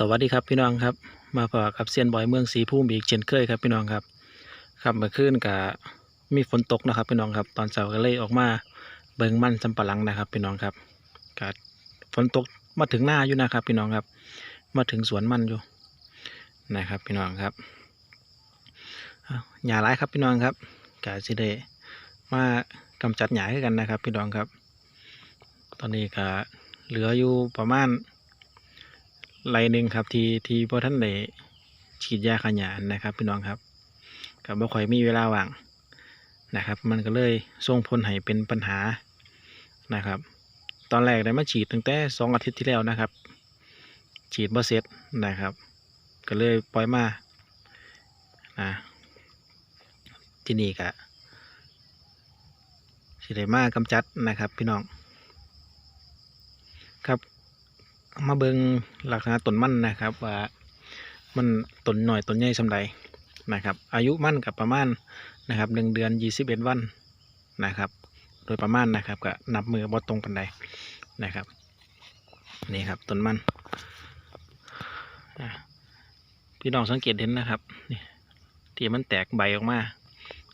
สวัสดีครับพี่น้องครับ มาพบกับเซียนบอยเมืองสีภูมิอีกเช่นเคยครับพี่น้องครับครับเมื่อคืนกับมีฝนตกนะครับพี่น้องครับ ตอนเช้าก็เลยออกมาเบิ่งมันสำปะหลังนะครับ พี่น้องครับกับฝนตกมาถึงหน้าอยู่นะครับ พี่น้องครับ มาถึงสวนมันอยู่นะครับพี่น้องครับอ้าวหญ้าร้ายครับพี่น้องครับกาสิเดมากำจัดหญ้าให้กันนะครับ พี่น้องครับ ตอนนี้ก็เหลืออยู่ประมาณ ไรหนึ่งครับ ที่ที่พอท่านได้ฉีดยาขยานนะครับ พี่น้องครับกับบ่ค่อยมีเวลาว่างนะครับ มันก็เลยส่งผลให้เป็นปัญหานะครับ ตอนแรกได้มาฉีดตั้งแต่สองอาทิตย์ที่แล้วนะครับ ฉีดบ่เสร็จนะครับ ก็เลยปล่อยมานะที่นี่ก็สิได้มากกำจัดนะครับ พี่น้องครับ มาเบิงลักษณะต้นมันนะครับ ว่ามันต้นหน่อยต้นใหญ่สำใดนะครับ อายุมันกับประมาณนะครับหนึ่งเดือนยี่สิบเอ็ดวันนะครับ โดยประมาณนะครับก็นับมือบอตรงปันใดนะครับนี่ครับต้นมันอะพี่น้องสังเกตเห็นนะครับนี่ที่มันแตกใบออกมา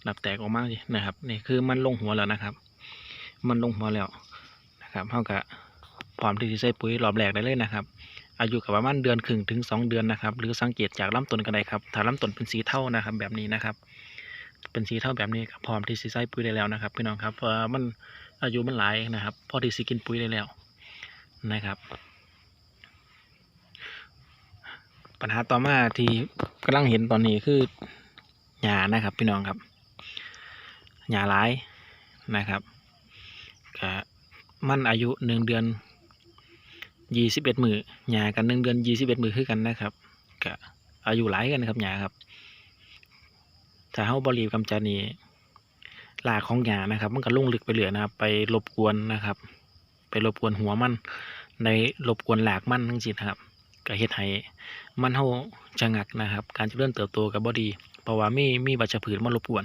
หลับแตกออกมาสินะครับนี่คือมันลงหัวแล้วนะครับ มันลงหัวแล้วนะครับเท่ากับ พร้อมที่จะใส่ปุ๋ยรอบแรกได้เลยนะครับอายุกับประมาณเดือนครึ่งถึง 2 เดือนนะครับ หรือสังเกตจากลำต้นกันได้ครับถ้าลำต้นเป็นสีเทานะครับแบบนี้นะครับ เป็นสีเทาแบบนี้ก็พร้อมที่จะใส่ปุ๋ยได้แล้วนะครับพี่น้องครับอ่ามันอายุมันหลายนะครับพอที่จะกินปุ๋ยได้แล้วนะครับ ปัญหาต่อมาที่กำลังเห็นตอนนี้คือหญ้านะครับ พี่น้องครับหญ้าหลายนะครับก็มันอายุหนึ่งเดือน ยี่สิบเอ็ดมือหญ้ากันหนึ่งเดือนยี่สิบเอ็ดมือคือกันนะครับก็อายุหลายกันนะครับหญ้าครับ ถ้าเฮาบริบกำจัดนี่รากของหญ้านะครับ มันก็ลงลึกไปเรื่อนะครับ ไปรบกวนนะครับ ไปรบกวนหัวมัน ในรบกวนหลากมันทั้งสิ้นะครับก็เฮ็ดให้มันเฮาชะงักนะครับ การเจริญเติบโตกับบ่ดีเพราะว่ามีมีวัชพืชมารบกวน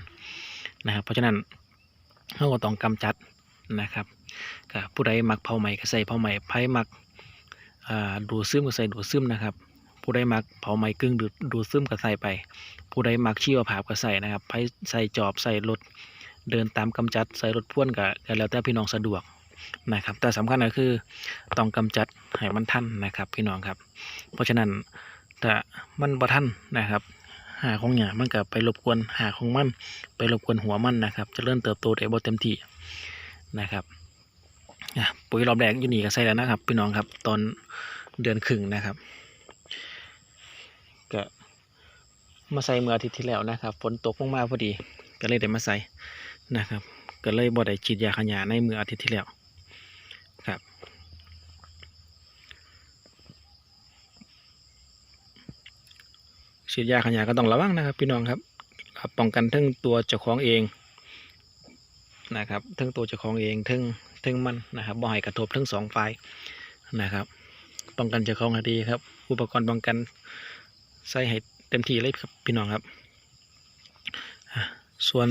นะครับ เพราะฉะนั้นเฮาก็ต้องกำจัดนะครับก็ผู้ใดมักเผาไหม้ก็ใส่เผาไหม้ไผมัก ดูดซึมก็ใส่ดูดซึมนะครับ ผู้ใดมักเผาไม้กึ่งดูดดูดซึมก็ใส่ไป ผู้ใดมักชีวภาพก็ใส่นะครับไผใส่จอบใส่รถเดินตามกำจัดใส่รถพ่วงก็แล้วแต่พี่น้องสะดวกนะครับ แต่สำคัญก็คือต้องกำจัดให้มันทันนะครับ พี่น้องครับ เพราะฉะนั้นถ้ามันบ่ทันนะครับหาของหยามันก็ไปรบกวนหาของมัน ไปรบกวนหัวมันนะครับ จะเริ่มเติบโตได้บ่เต็มที่นะครับ ปุ๋ยรอบแรกอยู่นี่ก็ใส่แล้วนะครับ พี่น้องครับ ตอนเดือนครึ่งนะครับก็มาใส่เมื่ออาทิตย์ที่แล้วนะครับฝนตกลงมาพอดี ก็เลยได้มาใส่นะครับ ก็เลยบ่ได้ฉีดยาขยะในเมื่ออาทิตย์ที่แล้วครับฉีดยาขยะก็ต้องระวังนะครับ พี่น้องครับครับป้องกันทั้งตัวเจ้าของเอง นะครับทั้งตัวเจ้าของเองทั้งทั้งมันนะครับบ่ให้กระทบทั้งสองฝ่ายนะครับ ป้องกันเจ้าของให้ดีครับ อุปกรณ์ป้องกันใส่ให้เต็มที่เลยครับพี่น้องครับ ส่วน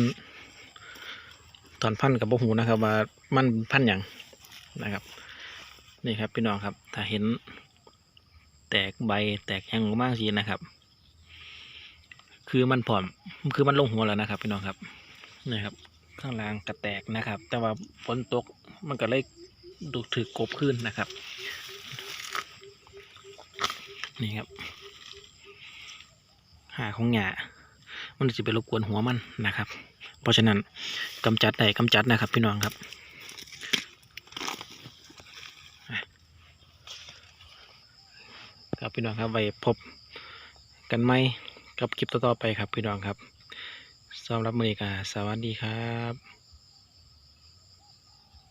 ตอนพันกับบ่หูนะครับ ว่ามันพันอย่างนะครับ นี่ครับพี่น้องครับ ถ้าเห็นแตกใบแตกยังมากทีนะครับ คือมันผอมคือมันลงหัวแล้วนะครับ พี่น้องครับนี่ครับ ข้างล่างกระแตกนะครับ แต่ว่าฝนตกมันก็เลยดูถือกบขึ้นนะครับ นี่ครับหาของหยามันจะไปรบกวนหัวมันนะครับ เพราะฉะนั้นกำจัดได้กำจัดนะครับ พี่น้องครับครับพี่น้องครับไว้พบกันไหมกับคลิปต่อๆไปครับพี่น้องครับ สำหรับมือนี้ก็สวัสดีครับ